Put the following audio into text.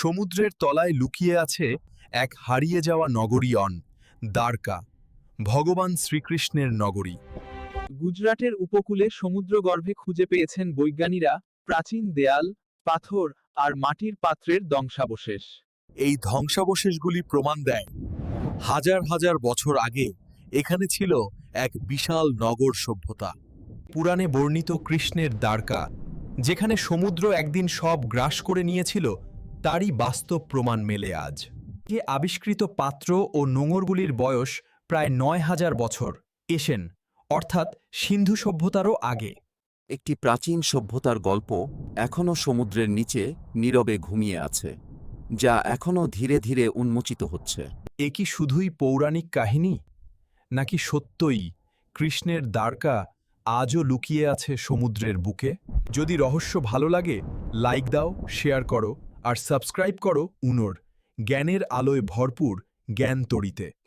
সমুদ্রের তলায় লুকিয়ে আছে এক হারিয়ে যাওয়া নগরী অন দ্বারকা ভগবান শ্রীকৃষ্ণের নগরী। গুজরাটের উপকূলে সমুদ্রগর্ভে খুঁজে পেয়েছেন বৈজ্ঞানীরা প্রাচীন দেয়াল পাথর আর মাটির পাত্রের ধ্বংসাবশেষ। এই ধ্বংসাবশেষগুলি প্রমাণ দেয় হাজার হাজার বছর আগে এখানে ছিল এক বিশাল নগর সভ্যতা। পুরাণে বর্ণিত কৃষ্ণের দ্বারকা যেখানে সমুদ্র একদিন সব গ্রাস করে নিয়েছিল তারই বাস্তব প্রমাণ মেলে আজ। যে আবিষ্কৃত পাত্র ও নোঙরগুলির বয়স প্রায় নয় হাজার বছর। এসেন অর্থাৎ সিন্ধু সভ্যতারও আগে। একটি প্রাচীন সভ্যতার গল্প এখনও সমুদ্রের নিচে নীরবে ঘুমিয়ে আছে যা এখনও ধীরে ধীরে উন্মোচিত হচ্ছে। এ কি শুধুই পৌরাণিক কাহিনী? নাকি সত্যই কৃষ্ণের দ্বারকা আজও লুকিয়ে আছে সমুদ্রের বুকে? যদি রহস্য ভালো লাগে লাইক দাও শেয়ার করো। আর সাবস্ক্রাইব করো উনোর। জ্ঞানের আলোয় ভরপুর জ্ঞান তরিতে।